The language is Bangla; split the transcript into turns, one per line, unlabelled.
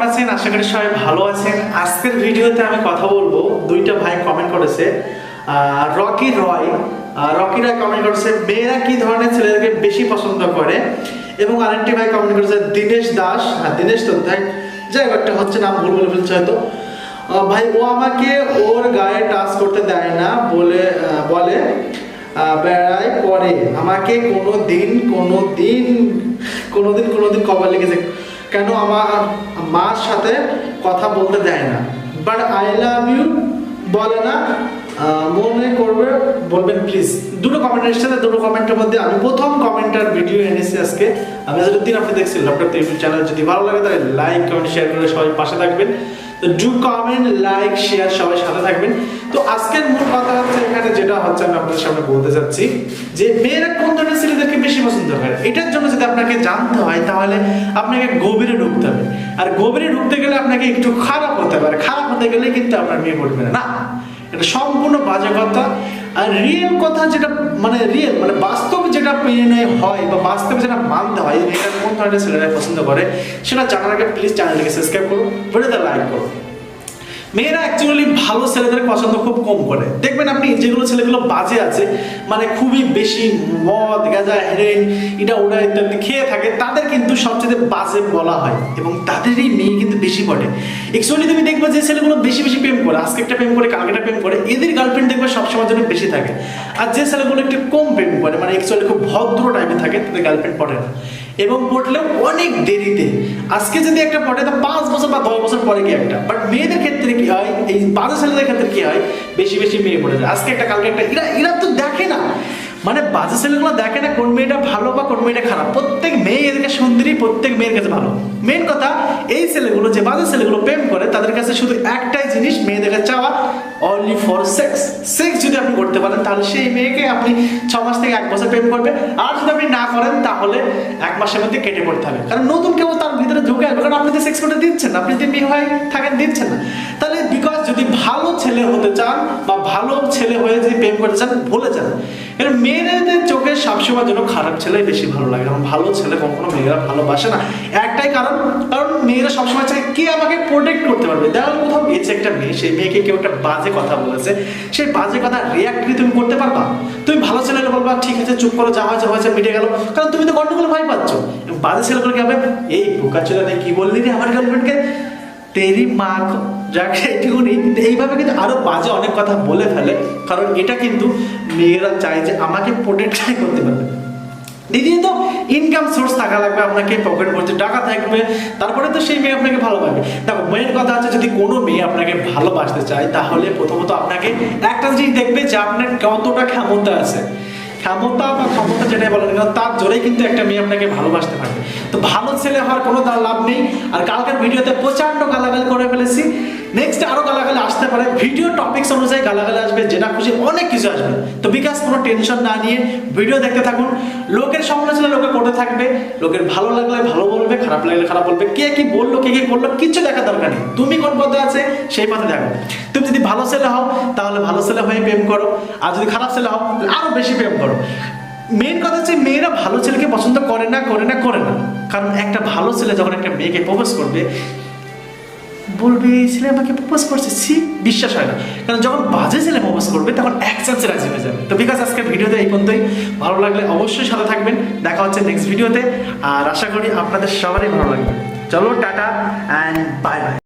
কেমন আছেন? আশা করি সবাই ভালো আছেন। আজকের ভিডিওতে আমি কথা বলব। দুইটা ভাই কমেন্ট করেছে। রকি রয়। রকি রয় কমেন্ট করেছে, মেয়েরা কি ধরনের ছেলেদেরকে বেশি পছন্দ করে? এবং আরেকটি ভাই কমেন্ট করেছে, দিনেশ দাস। হ্যাঁ দিনেশ তাই। যাই একটা হচ্ছে নাম ভুল বলে ফেলছে হয়তো। ভাই, ও আমাকে ওর গায়ে টাচ করতে দেয় না বলে বলে বেড়ায় পরে আমাকে কোনো দিন কোনো দিন কোনো দিন কোনো দিন কবার লেগেছে কেন আমার মার সাথে কথা বলতে দেয় না? বাট আই লাভ ইউ বলে না মনে করবে, বলবেন প্লিজ দুটো কমেন্ট এসেছে দুটো কমেন্টের মধ্যে আমি প্রথম কমেন্টার ভিডিও এনেছি আজকে। আমি দিন আপনি দেখছেন ল্যাপটপ ইউটিউব চ্যানেল যদি ভালো লাগে, তাহলে লাইক কমেন্ট শেয়ার করে সবাই পাশে থাকবেন। তো ডু কমেন্ট লাইক শেয়ার সবাই সাথে থাকবেন। তো আজকের মূল কথা হচ্ছে এখানে যেটা হচ্ছে, আমি আপনাদের সামনে বলতে চাচ্ছি যে মেয়েরা কোন ধরনের ছেলেদেরকে বেশি পছন্দ করে? এটার জন্য যদি আপনাকে জানতে হয়, তাহলে আপনাকে গভীরে ঢুকতে হবে। আর গভীরে ঢুকতে গেলে আপনাকে একটু খারাপ হতে পারে। খারাপ হতে গেলে কিন্তু আপনার মেয়ে না না। এটা সম্পূর্ণ বাজে কথা। আর রিয়েল কথা যেটা মানে রিয়েল মানে বাস্তব যেটা মেনে হয় বা বাস্তবে যেটা মানতে হয় এটা কোন ধরনের ছেলেরা পছন্দ করে, সেটা জানার আগে প্লিজ চ্যানেলটিকে সাবস্ক্রাইব করুন, ভিডিওতে লাইক করুন। মেয়েরা অ্যাকচুয়ালি ভালো ছেলেদের পছন্দ খুব কম করে। দেখবেন আপনি যেগুলো ছেলেগুলো বাজে আছে মানে খুবই বেশি মদ, গাঁজা হেরেন এটা ওটা ইত্যাদি খেয়ে থাকে, তাদের কিন্তু সবচেয়ে বাজে বলা হয় এবং তাদেরই মেয়ে কিন্তু বেশি পড়ে অ্যাকচুয়ালি তুমি দেখবে যে ছেলেগুলো বেশি বেশি প্রেম করে, আজকে একটা প্রেম করে, কালকে একটা প্রেম করে, এদের গার্লফ্রেন্ড দেখবে সবসময় জন্য বেশি থাকে। আর যে ছেলেগুলো একটু কম প্রেম করে মানে অ্যাকচুয়ালি খুব ভদ্র টাইপের থাকে, তাদের গার্লফ্রেন্ড পড়ে না। এবং পড়লেও অনেক দেরিতে। আজকে যদি একটা পড়ে, তো পাঁচ বছর বা দশ বছর পরে কি একটা? বাট মেয়েদের ক্ষেত্রে কি হয়, এই বাজে ছেলেদের ক্ষেত্রে কি হয়, বেশি বেশি মেয়ে পড়ে যায়। আজকে একটা, কালকে একটা, এরা এরা তো দেখে না। মানে বাজে ছেলেগুলো দেখে না কোন মেয়েটা ভালো বা কোন মেয়েটা খারাপ। প্রত্যেক মেয়ে এদেরকে সুন্দরী, প্রত্যেক মেয়ের কাছে ভালো। মেন কথা, এই ছেলেগুলো, যে বাজে ছেলেগুলো প্রেম করে, তাদের কাছে শুধু একটাই জিনিস, মেয়েদেরকে চাওয়া অনলি ফর সেক্স সেক্স যদি আপনি করতে পারেন তাহলে সেই মেয়েকে আপনি ছ মাস থেকে এক বছর প্রেম করবেন। আর যদি আপনি না করেন, তাহলে এক মাসের মধ্যে কেটে পড়তে হবে। কারণ নতুন কেউ তার ভিতরে ঢুকে আসবে, কারণ আপনি যে সেক্স করতে দিচ্ছেন, আপনি যে মেয়ে হয়ে থাকেন, দিচ্ছেন না। তাহলে বিকজ যদি ভালো ছেলে হতে চান বা ভালো ছেলে হয়ে যদি প্রেম করতে চান, ভুলে যান। এর মেয়েদের চোখে সবসময় জন্য খারাপ ছেলে বেশি ভালো লাগে। কারণ ভালো ছেলে কখনো মেয়েরা ভালোবাসে না। একটাই কারণ কারণ মেয়েরা সবসময় চায় কে আমাকে প্রোটেক্ট করতে পারবে? দেখা কোথাও গেছে একটা মেয়ে, সেই মেয়েকে কেউ একটা বাজে কথা বলেছে। সেই বাজে কথা রিয়াক্ট কি তুমি করতে পারবা? তুমি ভালো ছেলে বলবা, ঠিক আছে, চুপ করো, যা হয়েছে হয়েছে, মিটে গেল। কারণ তুমি তো গন্ডগোল ভয় পাচ্ছ। বাজে ছেলেগুলো কি হবে এই বোকা ছেলে কি বললি রে আমার গার্লফ্রেন্ডকে তেরি মা যাকে এইটুকুনি এইভাবে কিন্তু আরও বাজে অনেক কথা বলে ফেলে, কারণ এটা কিন্তু মেয়েরা চায় যে আমাকে প্রোটেক্টই করতে পারবে। দ্বিতীয়ত ইনকাম সোর্স থাকা লাগবে আপনাকে পকেট ভর্তি টাকা থাকবে, তারপরে তো সেই মেয়ে আপনাকে ভালোবাসবে। দেখো মেয়ের কথা হচ্ছে যদি কোনো মেয়ে আপনাকে ভালোবাসতে চায়, তাহলে প্রথমত আপনাকে একটা জিনিস দেখবে যে আপনার কতটা ক্ষমতা আছে। ক্ষমতা বা ক্ষমতা যেটাই বলেন তার জোরেই কিন্তু একটা মেয়ে আপনাকে ভালোবাসতে পারবে। তো ভালো ছেলে হওয়ার কোনো তার লাভ নেই। আর কালকের ভিডিওতে প্রচণ্ড গালাগালি করে ফেলেছি। নেক্সট আরও গালাগালি আসতে পারে। ভিডিও টপিকস অনুযায়ী গালাগালি আসবে যেটা খুশি অনেক কিছু আসবে। তো বিকাশ, কোনো টেনশন না নিয়ে ভিডিও দেখতে থাকুন। লোকের সমালোচনা লোকে করতে থাকবে। লোকের ভালো লাগলে ভালো বলবে, খারাপ লাগলে খারাপ বলবে। কে কি বলল, কে কি করল, কিছু দেখা দরকার নেই। তুমি কোন পথে আছে, সেই পথে দেখো। তুমি যদি ভালো ছেলে হও, তাহলে ভালো ছেলে হয়ে প্রেম করো। আর যদি খারাপ ছেলে হও, তাহলে আরও বেশি প্রেম করো। মেন কথা হচ্ছে মেয়েরা ভালো ছেলেকে পছন্দ করে না করে না করে না। কারণ একটা ভালো ছেলে যখন একটা মেয়েকে প্রপোজ করবে, বলবে, এই ছেলে আমাকে প্রপোজ করছে। সি বিশ্বাস হয় না। কারণ যখন বাজে ছেলে প্রপোজ করবে, তখন এক চান্সে রাজি হয়ে যাবে। তো বিকাশ, আজকের ভিডিওতে এই পর্যন্তই। ভালো লাগলে অবশ্যই সাথে থাকবেন। দেখা হচ্ছে নেক্সট ভিডিওতে আর আশা করি আপনাদের সবারই ভালো লাগবে। চলো, টাটা অ্যান্ড বাই বাই